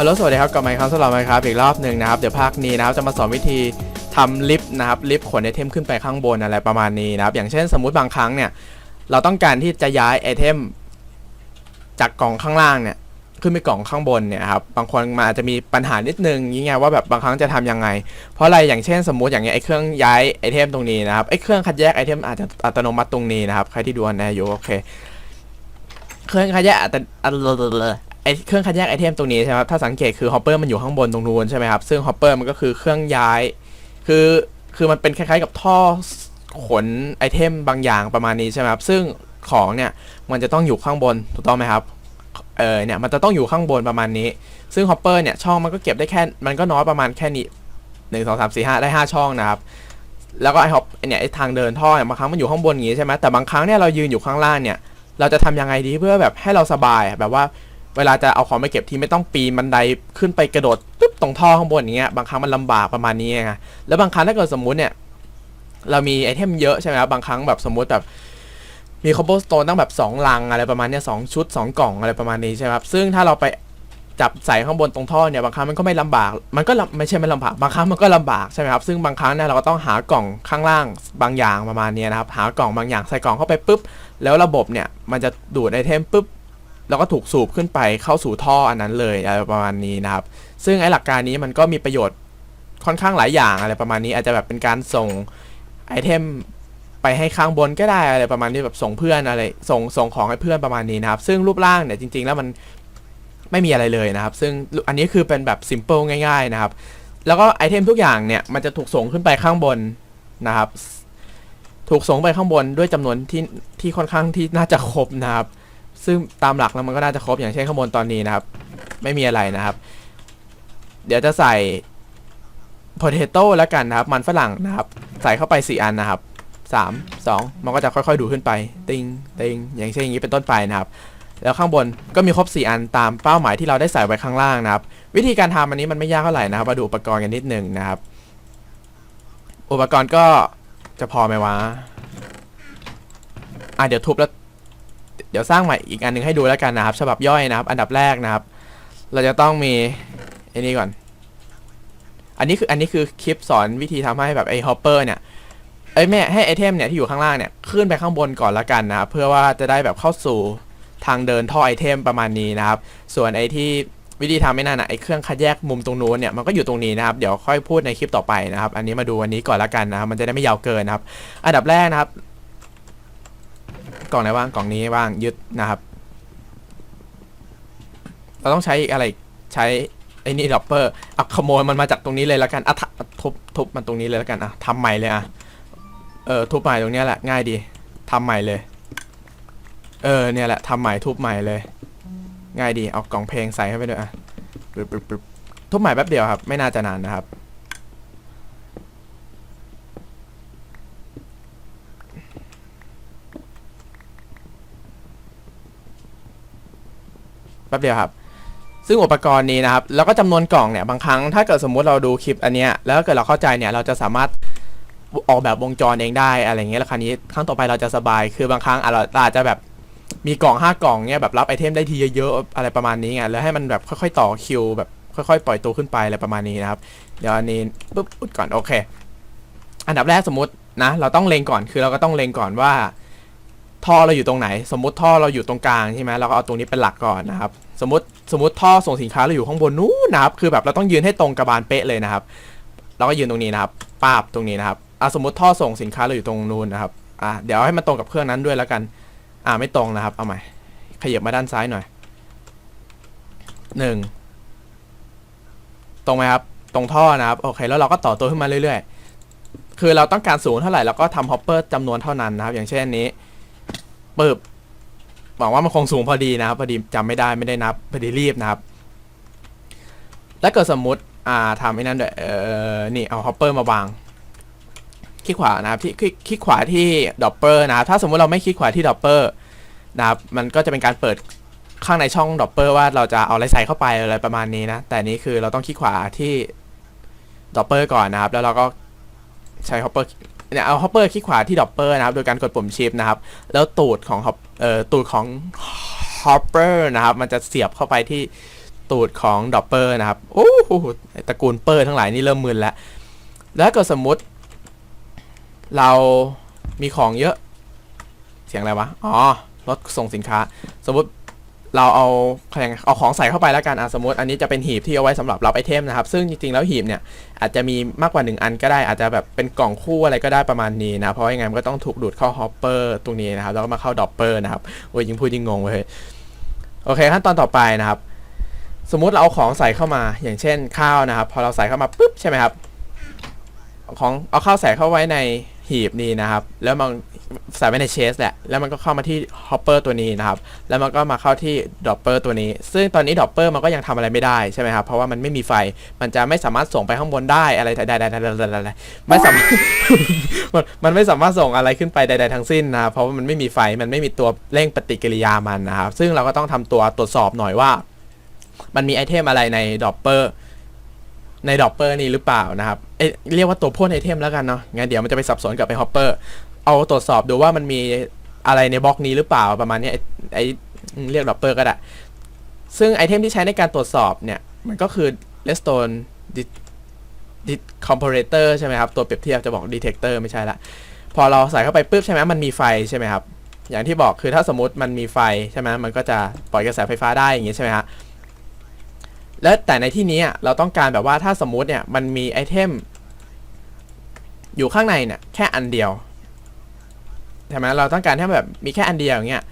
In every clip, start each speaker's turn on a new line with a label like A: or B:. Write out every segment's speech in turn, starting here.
A: ฮัลโหลสวัสดีครับกลับมาอีกครั้งสำหรับไมครับอีกรอบหนึ่งนะครับ เดี๋ยวภาคนี้นะครับจะมาสอนวิธีทำลิฟต์นะครับลิฟต์ขนไอเทมขึ้นไปข้างบนอะไรประมาณนี้นะครับ อย่างเช่นสมมุติบางครั้งเนี่ยเราต้องการที่จะย้ายไอเทมจากกล่องข้างล่างเนี่ยขึ้นไปกล่องข้างบนเนี่ยครับบางคนมันอาจจะมีปัญหานิดนึงยิ่งไงว่าแบบบางครั้งจะทำยังไง เพราะอะไรอย่างเช่นสมมุติอย่างเงี้ยไอเครื่องย้ายไอเทมตรงนี้นะครับไอเครื่องคัดแยกไอเทมอาจจะอัตโนมัติตรงนี้นะครับใครที่ดูอันแนอยู่โอเคเครื่องคัดแยกอัตอัต ไอเครื่องคัดแยกไอเทมตรงนี้ใช่ไหมครับถ้าสังเกตคือฮอปเปอร์มันอยู่ข้างบนตรงนู้นใช่ไหมครับซึ่งฮอปเปอร์มันก็คือเครื่องย้าย คือคือมันเป็นคล้ายๆกับท่อขนไอเทมบางอย่างประมาณนี้ใช่ไหมครับซึ่งของเนี่ยมันจะต้องอยู่ข้างบนถูกต้องไหมครับเออเนี่ยมันจะต้องอยู่ข้างบนประมาณนี้ ซึ่งฮอปเปอร์เนี่ยช่องมันก็เก็บได้แค่มันก็น้อยประมาณแค่นี้หนึ่งสองสามสี่ห้าได้ห้าช่องนะครับแล้วก็ไอฮอปเนี่ยไอทางเดินท่อเนี่ยบางครั้งมันอยู่ข้างบนอย่างงี้ใช่ไหมแต่บางครั้งเนี่ยเรายืนอยู่ข้างล่างเนี่ยเราจะทำยังไงดีเพื่อแบบให้เราสบายแบบว่า เวลาจะเอาของไปเก็บที่ไม่ต้องปีนบันไดขึ้นไปกระโดดปึ๊บตรงท่อข้างบนอย่างเงี้ยบางครั้งมันลำบากประมาณนี้ไงแล้วบางครั้งถ้าเกิดสมมุติเนี่ยเรามีไอเทมเยอะใช่ไหมครับบางครั้งแบบสมมุติแบบมีคอ b บสโตนตั้งแบบสองลังอะไรประมาณเนี้ยสองชุดสองกล่องอะไรประมาณนี้ใช่ไหมครับซึ่งถ้าเราไปจับใส่ข้างบนตรงท่อเนี่ยบางครั้งมันก็ไม่ลำบาก มันก็ไม่ใช่ไม่ลำบาก บางครั้งมันก็ลำบากใช่ไหมครับ ซึ่งบางครั้งเนี่ยเราก็ต้องหากล่องข้างล่างบางอย่างประมาณนี้นะครับ หากล่องบางอย่างใส่กล่องเข้าไปปุ๊บ แล้วระบบเนี่ยมันจะดูดไอเทมปุ๊บ แล้วก็ถูกสูบขึ้นไปเข้าสู่ท่ออันนั้นเลยอะไรประมาณนี้นะครับ ซึ่งไอ้หลักการนี้มันก็มีประโยชน์ค่อนข้างหลายอย่างอะไรประมาณนี้ อาจจะแบบเป็นการส่งไอเทมไปให้ข้างบนก็ได้อะไรประมาณนี้แบบส่งเพื่อนอะไรส่งส่งของให้เพื่อนประมาณนี้นะครับ ซึ่งรูปร่างเนี่ยจริง ๆ แล้วมันไม่มีอะไรเลยนะครับ ซึ่งอันนี้คือเป็นแบบซิมเ l ิลง่าย ๆนะครับ แล้วก็ไอเทมทุกอย่างเนี่ยมันจะถูกส่งขึ้นไปข้างบนนะครับ ถูกส่งไปข้างบนด้วยจำนวนที่ที่ค่อนข้างที่น่าจะครบนะครับ ซึ่งตามหลักแล้วมันก็น่าจะครบอย่างเช่นข้างบนตอนนี้นะครับ ไม่มีอะไรนะครับ เดี๋ยวจะใส่ potato แล้วกันนะครับ มันฝรั่งนะครับ ใส่เข้าไป 4 อันนะครับ 3 2 มันก็จะค่อยๆ ดูขึ้นไป ติงติงอย่างเช่นอย่างนี้เป็นต้นไปนะครับ แล้วข้างบนก็มีครบ 4 อันตามเป้าหมายที่เราได้ใส่ไว้ข้างล่างนะครับ วิธีการทำอันนี้มันไม่ยากเท่าไหร่นะครับมาดูอุปกรณ์กันนิดหนึ่งนะครับ อุปกรณ์ก็จะพอไหมวะอะเดี๋ยวทุบแล้ว เดี๋ยวสร้างใหม่อีกอันหนึงให้ดูแล้วกันนะครับ ฉบับย่อยนะครับ อันดับแรกนะครับ เราจะต้องมีไอ้นี่ก่อน อันนี้คืออันนี้คือคลิปสอนวิธีทำให้แบบไอ้ฮอปเปอร์เนี่ยเอ้ยแม่ให้ไอเทมเนี่ยที่อยู่ข้างล่างเนี่ยขึ้นไปข้างบนก่อนละกันนะครับเพื่อว่าจะได้แบบเข้าสู่ทางเดินท่อไอเทมประมาณนี้นะครับ ส่วนไอที่วิธีทำไม่นานนะไอเครื่องคัดแยกมุมตรงนู้นเนี่ยมันก็อยู่ตรงนี้นะครับเดี๋ยวค่อยพูดในคลิปต่อไปนะครับ อันนี้มาดูอันนี้ก่อนละกันนะครับ มันจะได้ไม่ยาวเกินนะครับ อันดับแรกนะครับ กล่องไหนว่างกล่องนี้ว่างยึดนะครับ เราต้องใช้อะไรใช้ไอ้นี่ดอปเปอร์อะขโมยมันมาจากตรงนี้เลยแล้วกันอะทุบทุบมันตรงนี้เลยแล้วกันอะทำใหม่เลยอะเออทุบใหม่ตรงเนี้ยแหละง่ายดีทำใหม่เลย เออเนี่ยแหละทำใหม่ทุบใหม่เลย ง่ายดีเอากล่องเพลงใส่เข้าไปด้วยอะทุบใหม่แป๊บเดียวครับ ไม่น่าจะนานนะครับ แป๊บเดียวครับ ซึ่งอุปกรณ์นี้นะครับ แล้วก็จำนวนกล่องเนี่ยบางครั้งถ้าเกิดสมมุติเราดูคลิปอันเนี้ยแล้วเกิดเราเข้าใจเนี่ยเราจะสามารถออกแบบวงจรเองได้อะไรเงี้ยแล้วคราวนี้ครั้งต่อไปเราจะสบาย คือบางครั้งอะเราอาจจะแบบมีกล่องห้ากล่องเนี่ยแบบรับไอเทมได้ทีเยอะๆอะไรประมาณนี้ไงแล้วให้มันแบบค่อยๆ ต่อคิวแบบค่อยๆ ปล่อยตัวขึ้นไปอะไรประมาณนี้นะครับ เดี๋ยวอันนี้ปุ๊บอุดก่อนโอเค อันดับแรกสมมตินะ เราต้องเล็งก่อนคือเราก็ต้องเล็งก่อนว่า ท่อเราอยู่ตรงไหน สมมติท่อเราอยู่ตรงกลางใช่ไหมเราก็เอาตรงนี้เป็นหลักก่อนนะครับ สมมติสมมติท่อส่งสินค้าเราอยู่ข้างบนนู้นนะครับ คือแบบเราต้องยืนให้ตรงกระบาลเป๊ะเลยนะครับ เราก็ยืนตรงนี้นะครับปาบตรงนี้นะครับอะสมมติท่อส่งสินค้าเราอยู่ตรงนู้นนะครับอะเดี๋ยวให้มันตรงกับเครื่องนั้นด้วยแล้วกันอะไม่ตรงนะครับ เอาใหม่ขยับมาด้านซ้ายหน่อยหนึ่งตรงไหมครับ ตรงท่อนะครับโอเค แล้วเราก็ต่อตัวขึ้นมาเรื่อยๆ คือเราต้องการสูงเท่าไหร่เราก็ทำฮอปเปอร์จำนวนเท่านั้นนะครับ อย่างเช่นอัน ปึบหวังว่ามันคงสูงพอดีนะครับ พอดีจำไม่ได้ไม่ได้นับพอดีรีบนะครับ แล้วเกิดสมมุติอ่าทำไอ้นั่นด้วยเออนี่เอาฮอปเปอร์มาวางคลิกขวานะครับที่คลิกคลิกขวาที่ดอปเปอร์นะครับถ้าสมมุติเราไม่คลิกขวาที่ดอปเปอร์นะครับมันก็จะเป็นการเปิดข้างในช่องดอปเปอร์ว่าเราจะเอาอะไรใส่เข้าไปอะไรประมาณนี้นะ แต่นี้คือเราต้องคลิกขวาที่ดอปเปอร์ก่อนนะครับ แล้วเราก็ใช้ฮอปเปอร์ เนี่ยเอาฮอปเปอร์คลิกขวาที่ดอปเปอร์นะครับ โดยการกดปุ่มชิปนะครับ แล้วตูดของ hop- เอ่อตูดของฮอปเปอร์นะครับ มันจะเสียบเข้าไปที่ตูดของดอปเปอร์นะครับโอ้โหตระกูลเปอร์ทั้งหลายนี่เริ่มมึนแล้ว แล้วก็สมมุติ เรามีของเยอะ เสียงอะไรวะ อ๋อรถส่งสินค้า สมมติ เราเอาอะไรนะเอาของใส่เข้าไปแล้วกันอะสมมติอันนี้จะเป็นหีบที่เอาไว้สำหรับรับไอเทมนะครับ ซึ่งจริงๆแล้วหีบเนี่ยอาจจะมีมากกว่า 1 อันก็ได้ อาจจะแบบเป็นกล่องคู่อะไรก็ได้ประมาณนี้นะ เพราะยังไงมันก็ต้องถูกดูดเข้าฮอปเปอร์ตรงนี้นะครับ แล้วก็มาเข้าดอปเปอร์นะครับโอ้ยยิ่งพูดยิ่งงงเลยโอเคขั้นตอนต่อไปนะครับ สมมุติเราเอาของใส่เข้ามาอย่างเช่นข้าวนะครับ พอเราใส่เข้ามาปุ๊บใช่ไหมครับเอาของเอาข้าวใส่เข้าไว้ใน หีบนี้นะครับ แล้วมันใส่ไว้ในเชสแหละ แล้วมันก็เข้ามาที่ฮอปเปอร์ตัวนี้นะครับ แล้วมันก็มาเข้าที่ดอปเปอร์ตัวนี้ ซึ่งตอนนี้ดอปเปอร์มันก็ยังทำอะไรไม่ได้ใช่ไหมครับ เพราะว่ามันไม่มีไฟ มันจะไม่สามารถส่งไปข้างบนได้อะไรใดๆๆๆๆไม่สามารถมันไม่สามารถส่งอะไรขึ้นไปใด ๆ ทั้งสิ้นนะ เพราะว่ามันไม่มีไฟ มันไม่มีตัวเร่งปฏิกิริยามันนะครับ ซึ่งเราก็ต้องทำตัวตรวจสอบหน่อยว่า มันมีไอเทมอะไรในดอปเปอร์ ในดอปเปอร์นี้หรือเปล่านะครับเเรียกว่าตัวพ่นไอเทมแล้วกันเนาะงั้นเดี๋ยวมันจะไปสับสนกับไอฮอปเปอร์เอาตรวจสอบดูว่ามันมีอะไรในบล็อกนี้หรือเปล่าประมาณนี้ไอเรียกดอปเปอร์ก็ได้ ซึ่งไอเทมที่ใช้ในการตรวจสอบเนี่ยมันก็คือ redstone dit comparator ใช่ไหมครับ ตัวเปรียบเทียบจะบอก detector ไม่ใช่ละ พอเราใส่เข้าไปปุ๊บใช่ไหมมันมีไฟใช่ไหมครับ อย่างที่บอกคือถ้าสมมติมันมีไฟใช่ไหมมันก็จะปล่อยกระแสไฟฟ้าได้อย่างงี้ใช่ไหมฮะ แล้วแต่ในที่นี้เราต้องการแบบว่าถ้าสมมุติเนี่ยมันมีไอเทมอยู่ข้างในเนี่ยแค่อันเดียวใช่ไหมเราต้องการให้แบบมีแค่อันเดียวอย่างเงี้ย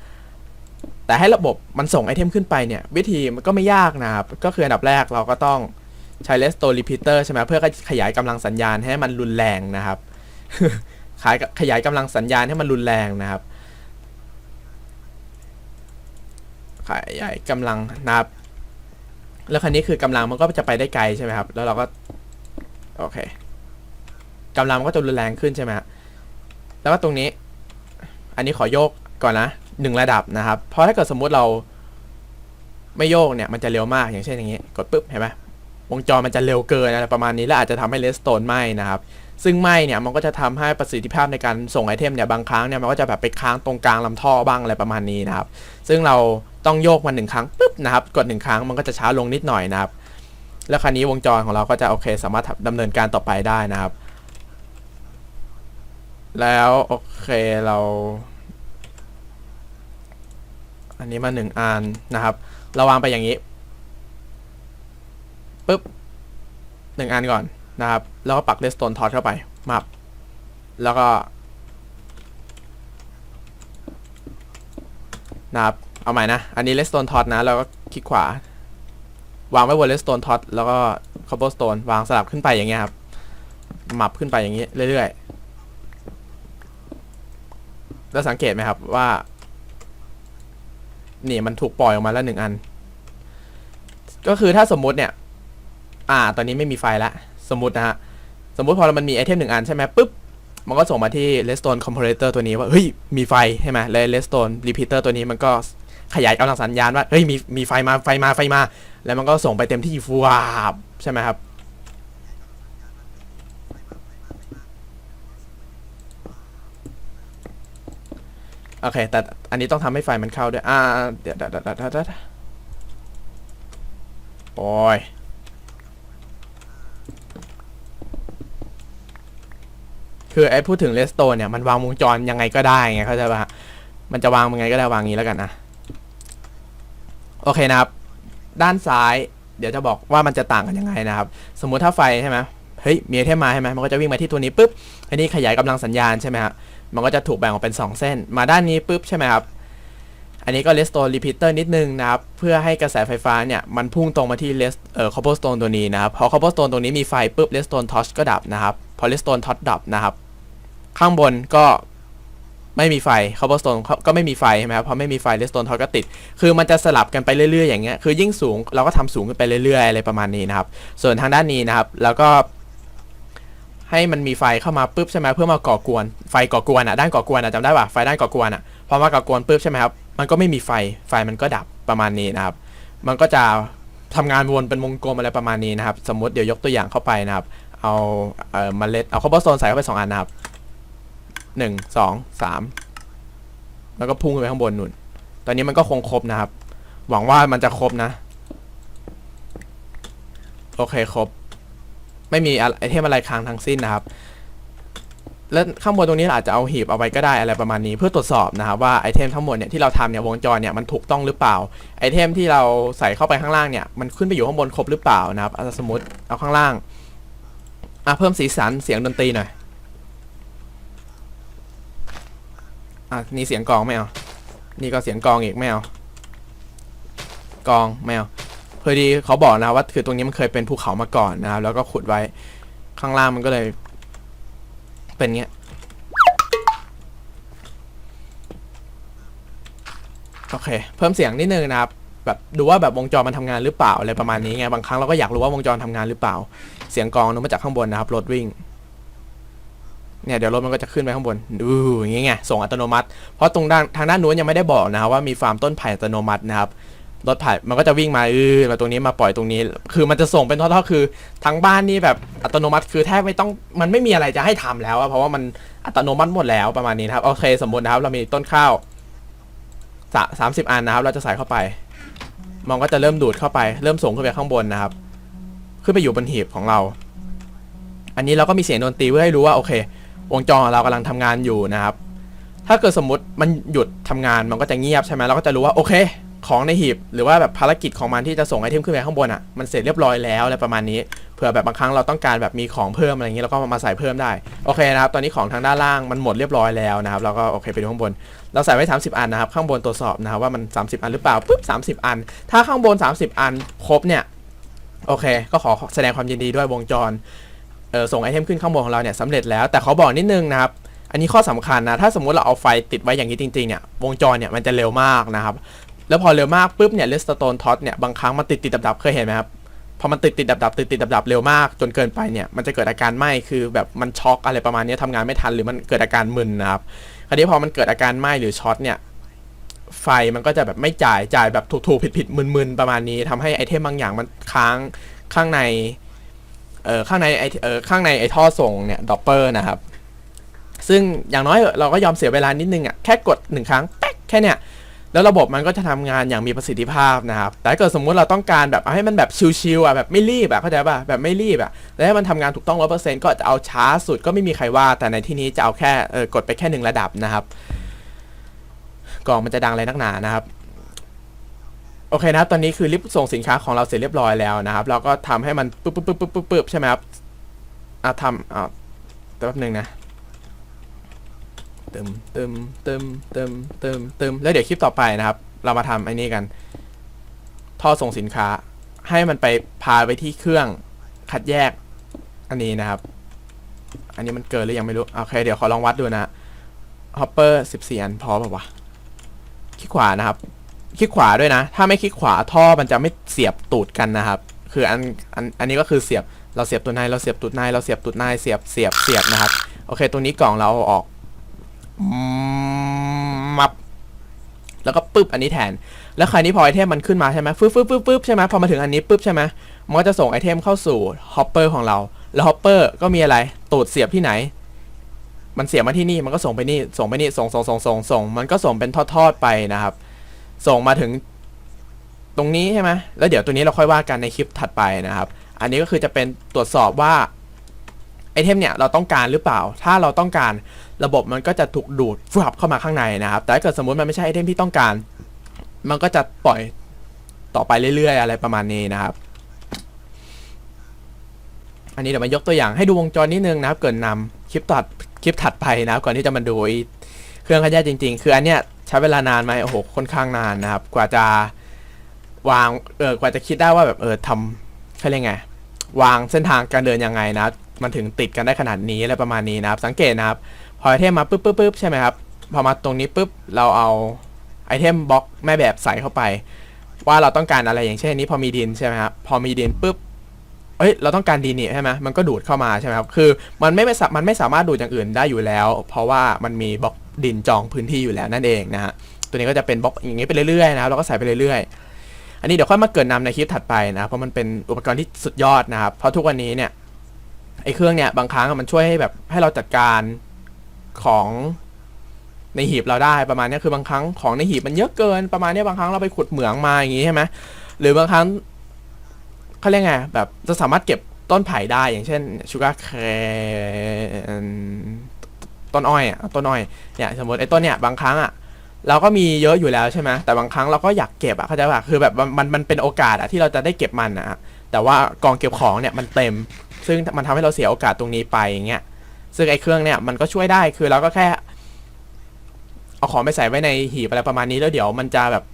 A: แต่ให้ระบบมันส่งไอเทมขึ้นไปเนี่ย วิธีมันก็ไม่ยากนะครับ ก็คืออันดับแรกเราก็ต้องใช้ redstone repeater ใช่ไหมเพื่อขยายกำลังสัญญาณให้มันรุนแรงนะครับขายขยายกำลังสัญญาณให้มันรุนแรงนะครับ ขยายกำลังนะครับ แล้วคันนี้คือกำลังมันก็จะไปได้ไกลใช่ไหมครับ แล้วเราก็ โอเคกำลังมันก็จะรุนแรงขึ้นใช่ไหมฮะแล้วก็ตรงนี้ อันนี้ขอโยกก่อนนะหนึ่งระดับนะครับ เพราะถ้าเกิดสมมุติเรา ไม่โยกเนี่ย มันจะเร็วมากอย่างเช่นอย่างนี้ กดปุ๊บเห็นไหมวงจรมันจะเร็วเกินอะไรประมาณนี้และอาจจะทำให้เลสโตนไหมนะครับ ซึ่งไหมเนี่ยมันก็จะทำให้ประสิทธิภาพในการส่งไอเทมเนี่ยบางครั้งเนี่ยมันก็จะแบบไปค้างตรงกลางลำท่อบ้างอะไรประมาณนี้นะครับ ซึ่งเรา ต้องโยกมันหนึ่งครั้งปุ๊บนะครับกดหนึ่งครั้งมันก็จะช้าลงนิดหน่อยนะครับ แล้วคราวนี้วงจรของเราก็จะโอเคสามารถดำเนินการต่อไปได้นะครับ แล้วโอเคเรา อันนี้มาหนึ่งอันนะครับเราวางไปอย่างนี้ปุ๊บหนึ่งอันก่อนนะครับ แล้วก็ปักเลสโตนทอดเข้าไปมับ แล้วก็นะครับ เอาใหม่นะ อันนี้เลสโตนทอดนะ แล้วก็คลิกขวา วางไว้บนเลสโตนทอดแล้วก็คอ b เ e ิลสโตนวางสลับขึ้นไปอย่างเงี้ยครับมับขึ้นไปอย่างนี้เรื่อยๆ แล้วสังเกตไหมครับว่า นี่มันถูกปล่อยออกมาแล้วหนึ่งอัน ก็คือถ้าสมมุติเนี่ย อ่า ตอนนี้ไม่มีไฟแล้วสมมตินะฮะ สมมุติพอมันมีไอเทมหนึ่งอันใช่ไหมปุ๊บ มันก็ส่งมาที่ redstone comparator ตัวนี้ว่า เฮ้ย มีไฟใช่ไหมและ redstone repeater ตัวนี้มันก็ ขยายกำลังสัญญาณว่าเฮ้ยมีมีไฟมาไฟมาไฟมา แล้วมันก็ส่งไปเต็มที่ฟูวาบใช่ไหมครับโอเค แต่อันนี้ต้องทำให้ไฟมันเข้าด้วย อ่าเดี๋ยวเดี๋ยวเดี๋ยวเดี๋ยวเดี๋ยวโอ้ย คือไอ้พูดถึงเลสโตนเนี่ย มันวางวงจรยังไงก็ได้ไง เข้าใจป่ะ มันจะวางยังไงก็ได้วางงี้แล้วกันนะ โอเคนะครับ ด้านซ้าย เดี๋ยวจะบอกว่ามันจะต่างกันยังไงนะครับ สมมุติถ้าไฟใช่ไหมเฮ้ยมีไอเทมมาใช่ไหมมันก็จะวิ่งมาที่ตัวนี้ปุ๊บอันนี้ขยายกำลังสัญญาณใช่ไหมครับมันก็จะถูกแบ่งออกเป็น 2 เส้น มาด้านนี้ปุ๊บใช่ไหมครับอันนี้ก็ redstone repeater นิดนึงนะครับ เพื่อให้กระแสไฟฟ้าเนี่ย มันพุ่งตรงมาที่ rest เอ่อ cobblestone ตัวนี้นะครับ พอ cobblestone ตรงนี้มีไฟปุ๊บ redstone torch ก็ดับนะครับ พอ redstone torch ดับนะครับ ข้างบนก็ ไม่มีไฟ cobblestone ก็ไม่มีไฟใช่ไหมครับพอไม่มีไฟ redstone torch ก็ติด คือมันจะสลับกันไปเรื่อยๆอย่างเงี้ยคือยิ่งสูงเราก็ทำสูงขึ้นไปเรื่อยๆอะไรประมาณนี้นะครับ ส่วนทางด้านนี้นะครับ แล้วก็ ให้มันมีไฟเข้ามาปุ๊บใช่ไหมเพื่อมาก่อกวนไฟก่อกวนอะด้านก่อกวนอะจำได้ป่ะไฟด้านก่อกวนอะพอมาก่อกวนปุ๊บใช่ไหมครับมันก็ไม่มีไฟไฟมันก็ดับประมาณนี้นะครับ มันก็จะทำงานวนเป็นวงกลมอะไรประมาณนี้นะครับ สมมติเดี๋ยวยกตัวอย่างเข้าไปนะครับ เอาเอ่อเมล็ดเอาคอ b บ e โซนใส่เข้าไปสองอันนะครับ หนึ่งสองสามแล้วก็พุ่งขึ้นไปข้างบนนู่น ตอนนี้มันก็คงครบนะครับ หวังว่ามันจะครบนะ โอเคครบ ไม่มีไอเทมอะไรค้างทั้งสิ้นนะครับ แล้วข้างบนตรงนี้อาจจะเอาหีบเอาไว้ก็ได้อะไรประมาณนี้ เพื่อตรวจสอบนะครับว่าไอเทมทั้งหมดเนี่ยที่เราทำเนี่ยวงจรเนี่ยมันถูกต้องหรือเปล่า ไอเทมที่เราใส่เข้าไปข้างล่างเนี่ยมันขึ้นไปอยู่ข้างบนครบหรือเปล่านะครับสมมติเอาข้างล่างอะเพิ่มสีสันเสียงดนตรีหน่อย อะนี่เสียงกองไม่เอานี่ก็เสียงกองอีกไม่เอากองไม่เอาพอดีเขาบอกนะว่าคือตรงนี้มันเคยเป็นภูเขามาก่อนนะครับ แล้วก็ขุดไว้ข้างล่างมันก็เลย เป็นเงี้ยโอเค เพิ่มเสียงนิดนึงนะครับแบบดูว่าแบบวงจรมันทำงานหรือเปล่าอะไรประมาณนี้ไงบางครั้งเราก็อยากรู้ว่าวงจรทำงานหรือเปล่า เสียงกองนึกมาจากข้างบนนะครับรถวิ่ง เนี่ยเดี๋ยวรถมันก็จะขึ้นไปข้างบนดูอย่างเงี้ยส่งอัตโนมัติ เพราะตรงด้านทางด้านนู้นยังไม่ได้บอกนะครับว่ามีฟาร์มต้นไผ่อัตโนมัตินะครับรถไผ่มันก็จะวิ่งมาเออมาตรงนี้มาปล่อยตรงนี้ คือมันจะส่งเป็นทอดๆคือทั้งบ้านนี่แบบอัตโนมัติคือแทบไม่ต้องมันไม่มีอะไรจะให้ทำแล้วเพราะว่ามันอัตโนมัติหมดแล้วประมาณนี้นะครับโอเค สมมตินะครับเรามีต้นข้าวสาสามสิบอันนะครับ เราจะใส่เข้าไป มันก็จะเริ่มดูดเข้าไป เริ่มส่งขึ้นไปข้างบนนะครับ ขึ้นไปอยู่บนหีบของเรา อันนี้เราก็มีเสียงดนตรีเพื่อให้รู้ว่าโอเค วงจรของเรากำลังทำงานอยู่นะครับ ถ้าเกิดสมมติมันหยุดทำงานมันก็จะเงียบใช่ไหมเราก็จะรู้ว่าโอเค ของในหีบ หรือว่าแบบภารกิจของมันที่จะส่งไอเทมขึ้นไปข้างบนอะมันเสร็จเรียบร้อยแล้วอะไรประมาณนี้เผื่อแบบบางครั้งเราต้องการแบบมีของเพิ่มอะไรอย่างนี้เราก็มาใส่เพิ่มได้โอเคนะครับตอนนี้ของทางด้านล่างมันหมดเรียบร้อยแล้วนะครับเราก็โอเคไปดูข้างบน เราใส่ไว้ 30 อันนะครับ ข้างบนตรวจสอบนะครับว่ามัน 30 อันหรือเปล่าปุ๊บ30 อัน ถ้าข้างบน 30 อันครบเนี่ยโอเค ก็ขอแสดงความยินดีด้วยวงจร ส่งไอเทมขึ้นข้างบนของเราเนี่ยสำเร็จแล้วแต่เขาบอกนิดนึงนะครับอันนี้ข้อสำคัญนะถ้าสมมุติเราเอาไฟติดไว้อย่างนี้จริงๆเนี่ยวงจรเนี่ยมันจะเร็วมากนะครับแล้วพอเร็วมากปุ๊บเนี่ยเลสโตนท็อตเนี่ยบางครั้งมันติดติดดับดับเคยเห็นไหมครับพอมันติดติดดับดับติดติดดับดับเร็วมากจนเกินไปเนี่ยมันจะเกิดอาการไหม้คือแบบมันช็อกอะไรประมาณนี้ทำงานไม่ทันหรือมันเกิดอาการมึนนะครับคราวนี้พอมันเกิดอาการไหม้หรือช็อตเนี่ยไฟมันก็จะแบบไม่จ่ายจ่ายแบบถูกถูกผิดผิดๆมึนๆประมาณนี้ทำให้ไอเทมบางอย่างมันค้างข้างใน เออข้างในไอเออข้างในไอท่อส่งเนี่ยดอปเปอร์นะครับ ซึ่งอย่างน้อยเราก็ยอมเสียเวลานิดนึงอะแค่กดหนึ่งครั้งแป๊กแค่เนี้ยแล้วระบบมันก็จะทำงานอย่างมีประสิทธิภาพนะครับ แต่เกิดสมมุติเราต้องการแบบเอาให้มันแบบชิลๆอะแบบไม่รีบอะเข้าใจป่ะแบบไม่รีบอะแล้วให้มันทำงานถูกต้องร้อยเปอร์เซ็นต์ก็จะเอาช้าสุดก็ไม่มีใครว่า แต่ในที่นี้จะเอาแค่เออกดไปแค่หนึ่งระดับนะครับ กล่องมันจะดังอะไรนักหนานะครับ โอเคนะครับ ตอนนี้คือรีบส่งสินค้าของเราเสร็จเรียบร้อยแล้วนะครับ เราก็ทำให้มันปึ๊บปึ๊บปึ๊บปึ๊บปึ๊บปึ๊บใช่ไหมครับอะทำอะแป๊บนึงนะเติมเติมเติมเติมเติมเติมแล้วเดี๋ยวคลิปต่อไปนะครับ เรามาทำไอ้นี่กัน ท่อส่งสินค้า ให้มันไปพาไปที่เครื่องคัดแยก อันนี้นะครับ อันนี้มันเกินหรือยังไม่รู้โอเค เดี๋ยวขอลองวัดดูนะฮอปเปอร์สิบสี่อันพอป่าวะคลิกขวานะครับ คลิกขวาด้วยนะ ถ้าไม่คลิกขวาท่อมันจะไม่เสียบตูดกันนะครับ คืออันอันอันนี้ก็คือเสียบเราเสียบตูดในเราเสียบตูดในเราเสียบตูดในเสียบเสียบเสียบนะครับ โอเคตรงนี้กล่องเราเอาออกมับแล้วก็ปึ๊บอันนี้แทน แล้วคราวนี้พอไอเทมมันขึ้นมาใช่ไหมฟึ๊บฟึ๊บฟึ๊บฟึ๊บใช่ไหมพอมาถึงอันนี้ปุ๊บใช่ไหมมันก็จะส่งไอเทมเข้าสู่ฮอปเปอร์ของเรา แล้วฮอปเปอร์ก็มีอะไรตูดเสียบที่ไหน มันเสียบมาที่นี่มันก็ส่งไปนี่ส่งไปนี่ส่งส่งส่งส่งส่งมันก็ส่งเป็นทอดๆไปนะครับ ส่งมาถึงตรงนี้ใช่ไหมแล้วเดี๋ยวตัวนี้เราค่อยว่ากันในคลิปถัดไปนะครับ อันนี้ก็คือจะเป็นตรวจสอบว่าไอเทมเนี่ยเราต้องการหรือเปล่า ถ้าเราต้องการระบบมันก็จะถูกดูดฟับเข้ามาข้างในนะครับ แต่ถ้าเกิดสมมุติมันไม่ใช่ไอเทมที่ต้องการ มันก็จะปล่อยต่อไปเรื่อยๆ อะไรประมาณนี้นะครับ อันนี้เดี๋ยวมายกตัวอย่างให้ดูวงจรนิดนึงนะครับ เกิดนำคลิปตัดคลิปถัดไปนะครับก่อนที่จะมาดูเครื่องขยายจริง ๆ คืออันเนี้ย ใช้เวลานานไหมโอ้โหค่อนข้างนานนะครับ กว่าจะวางเออกว่าจะคิดได้ว่าแบบเออทำเขาเรียกไงวางเส้นทางการเดินยังไงนะ มันถึงติดกันได้ขนาดนี้อะไรประมาณนี้นะครับ สังเกตนะครับ พอไอเทมมาปุ๊บปุ๊บปุ๊บใช่ไหมครับพอมาตรงนี้ปุ๊บเราเอาไอเทมบล็อกแม่แบบใส่เข้าไป ว่าเราต้องการอะไรอย่างเช่นนี้พอมีดินใช่ไหมครับพอมีดินปุ๊บเอ้ยเราต้องการดินนี่ใช่ไหมมันก็ดูดเข้ามาใช่ไหมครับคือมันไม่ไม่มันไม่สามารถดูดอย่างอื่นได้อยู่แล้ว เพราะว่ามันมีบล็อก ดินจองพื้นที่อยู่แล้วนั่นเองนะฮะตัวนี้ก็จะเป็นบล็อกอย่างนี้ไปเรื่อยๆนะครับเราก็ใส่ไปเรื่อยๆ อันนี้เดี๋ยวค่อยมาเกิดนำในคลิปถัดไปนะเพราะมันเป็นอุปกรณ์ที่สุดยอดนะครับ เพราะทุกวันนี้เนี่ยไอ้เครื่องเนี่ยบางครั้งมันช่วยให้แบบให้เราจัดการของในหีบเราได้ประมาณนี้คือบางครั้งของในหีบมันเยอะเกินประมาณนี้บางครั้งเราไปขุดเหมืองมาอย่างงี้ใช่ไหมหรือบางครั้งเขาเรียกไงแบบจะสามารถเก็บต้นไผ่ได้อย่างเช่นชูการ์แคน ต้นอ้อยอะต้นอ้อยเนี่ยสมมติไอ้ต้นเนี่ยบางครั้งอะเราก็มีเยอะอยู่แล้วใช่ไหมแต่บางครั้งเราก็อยากเก็บอะเข้าใจป่ะคือแบบมันมันเป็นโอกาสอะที่เราจะได้เก็บมันนะฮะแต่ว่ากองเก็บของเนี่ยมันเต็ม ซึ่งมันทำให้เราเสียโอกาสตรงนี้ไปอย่างเงี้ยซึ่งไอ้เครื่องเนี่ยมันก็ช่วยได้คือเราก็แค่ เอาของไปใส่ไว้ในหีบอะไรประมาณนี้แล้วเดี๋ยวมันจะแบบ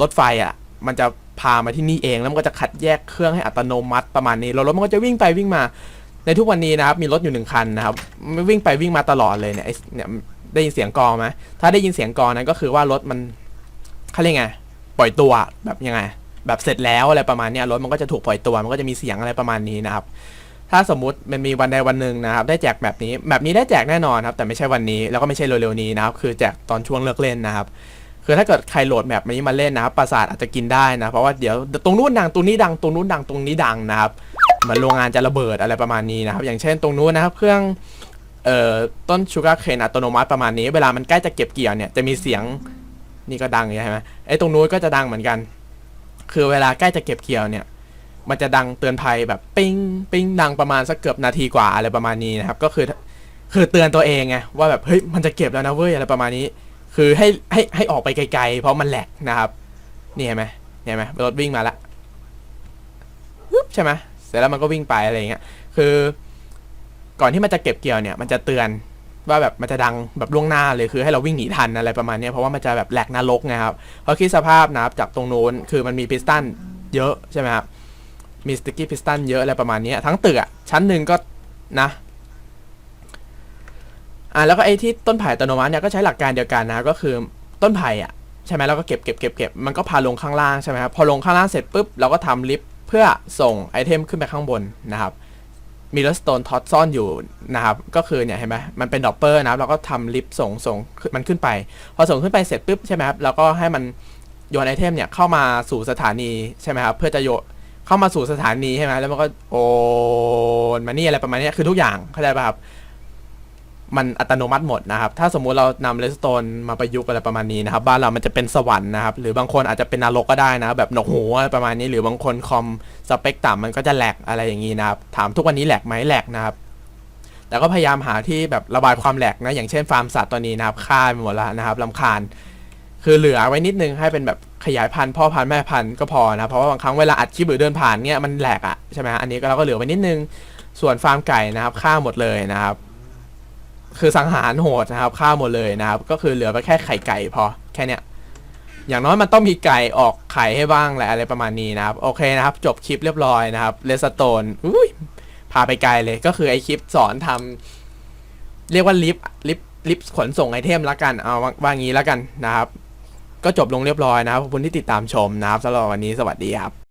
A: รถไฟอะ มันจะพามาที่นี่เองแล้วมันก็จะคัดแยกเครื่องให้อัตโนมัติประมาณนี้แล้วรถมันก็จะวิ่งไปวิ่งมา ในทุกวันนี้นะครับมีรถอยู่หนึ่งคันนะครับไม่วิ่งไปวิ่งมาตลอดเลยเนี่ยไอ้เนี่ยได้ยินเสียงกองไหมถ้าได้ยินเสียงกองนั้นก็คือว่ารถมันเขาเรียกไงปล่อยตัวแบบยังไง แบบเสร็จแล้วอะไรประมาณนี้รถมันก็จะถูกปล่อยตัวมันก็จะมีเสียงอะไรประมาณนี้นะครับ ถ้าสมมุติมันมีวันใดวันหนึ่งนะครับ ได้แจกแบบนี้แบบนี้ได้แจกแน่นอนครับ แต่ไม่ใช่วันนี้แล้วก็ไม่ใช่เร็วๆนี้นะครับ คือแจกตอนช่วงเลิกเล่นนะครับคือถ้าเกิดใครโหลดแบบนี้มาเล่นนะครับประสาทอาจจะกินได้นะ เพราะว่าเดี๋ยวตรงนู้นดังตรงนี้ดังตรงนู้นดังตรงนี้ดังนะครับ เหมือนโรงงานจะระเบิดอะไรประมาณนี้นะครับ อย่างเช่นตรงนู้นนะครับเครื่องเอ่อต้นชูการ์เคนอัตโนมัติประมาณนี้ เวลามันใกล้จะเก็บเกี่ยวเนี่ยจะมีเสียงนี่ก็ดังใช่ไหมไอ้ตรงนู้นก็จะดังเหมือนกัน คือเวลาใกล้จะเก็บเกี่ยวเนี่ย มันจะดังเตือนภัยแบบปิ้งปิ้งดังประมาณสักเกือบนาทีกว่าอะไรประมาณนี้นะครับ ก็คือคือเตือนตัวเองไงว่าแบบเฮ้ยมันจะเก็บแล้วนะเว้ยอะไรประมาณนี้ คือให้ให้ให้ออกไปไกลๆ เพราะมันแหลกนะครับนี่เห็นไหมเห็นไหมรถวิ่งมาละปึ๊บใช่ไหม สร็จแล้วมันก็วิ่งไปอะไรเงี้ย คือ ก่อนที่มันจะเก็บเกี่ยวเนี่ย มันจะเตือนว่าแบบมันจะดังแบบล่วงหน้าเลยคือให้เราวิ่งหนีทันอะไรประมาณนี้เพราะว่ามันจะแบบแหลกนรกไงครับเพราะคิดสภาพนะครับจากตรงโน้นคือมันมีพิสตันเยอะใช่ไหมครับมีสติกกี้พิสตันเยอะอะไรประมาณนี้ทั้งตึกอะชั้นหนึ่งก็นะอ่าแล้วก็ไอ้ที่ต้นไผ่อัตโนมัติเนี่ยก็ใช้หลักการเดียวกันนะก็คือต้นไผ่อะใช่ไหมแล้วก็เก็บเก็บเก็บเก็บมันก็พาลงข้างล่างใช่ไหมครับพอลงข้างล่างเสร็จปุ๊บเราก็ทำลิฟต์ พื่อส่งไอเทมขึ้นไปข้างบนนะครับมีรสโตนท็อตซ่อนอยู่นะครับ ก็คือเนี่ยเห็นไหมมันเป็นดอปเปอร์นะครับเราก็ทำลิฟต์ส่งส่งมันขึ้นไป พอส่งขึ้นไปเสร็จปุ๊บใช่ไหมครับเราก็ให้มันโยนไอเทมเนี่ยเข้ามาสู่สถานีใช่ไหมครับเพื่อจะโยเข้ามาสู่สถานีใช่ไหมแล้วมันก็โอนมานี่อะไรประมาณนี้คือทุกอย่างเข้าใจป่ะครับ มันอัตโนมัติหมดนะครับ ถ้าสมมุติเรานำเลสโตนมาประยุกต์อะไรประมาณนี้นะครับ บ้านเรามันจะเป็นสวรรค์นะครับ หรือบางคนอาจจะเป็นนรกก็ได้นะ แบบหนกหูอะไรประมาณนี้ หรือบางคนคอมสเปคต่ำมันก็จะแหลกอะไรอย่างนี้นะครับ ถามทุกวันนี้แหลกไหมแหลกนะครับ แต่ก็พยายามหาที่แบบระบายความแหลกนะ อย่างเช่นฟาร์มสัตว์ตัวนี้นะครับฆ่าไปหมดแล้วนะครับลำคาญ คือเหลือไว้นิดนึงให้เป็นแบบขยายพันธุ์พ่อพันธุ์แม่พันธุ์ก็พอนะ เพราะว่าบางครั้งเวลาอัดคลิปหรือเดินผ่านเนี่ยมันแหลกอะใช่ไหมฮะ อันนี้ก็เราก็เหลือไว้นิดนึง ส่วนฟาร์มไก่นะครับฆ่าหมดเลยนะครับ คือสังหารโหดนะครับฆ่าหมดเลยนะครับ ก็คือเหลือไปแค่ไข่ไก่พอแค่เนี้ยอย่างน้อยมันต้องมีไก่ออกไข่ให้บ้างแหละอะไรประมาณนี้นะครับ โอเคนะครับ จบคลิปเรียบร้อยนะครับเลสโตนอุ้ยพาไปไกลเลยก็คือไอคลิปสอนทำเรียกว่าลิฟต์ลิฟต์ลิฟขนส่งไอเทมละกันเอาว่าว่างี้ละกันนะครับ ก็จบลงเรียบร้อยนะครับขอบคุณที่ติดตามชมนะครับสำหรับวันนี้สวัสดีครับ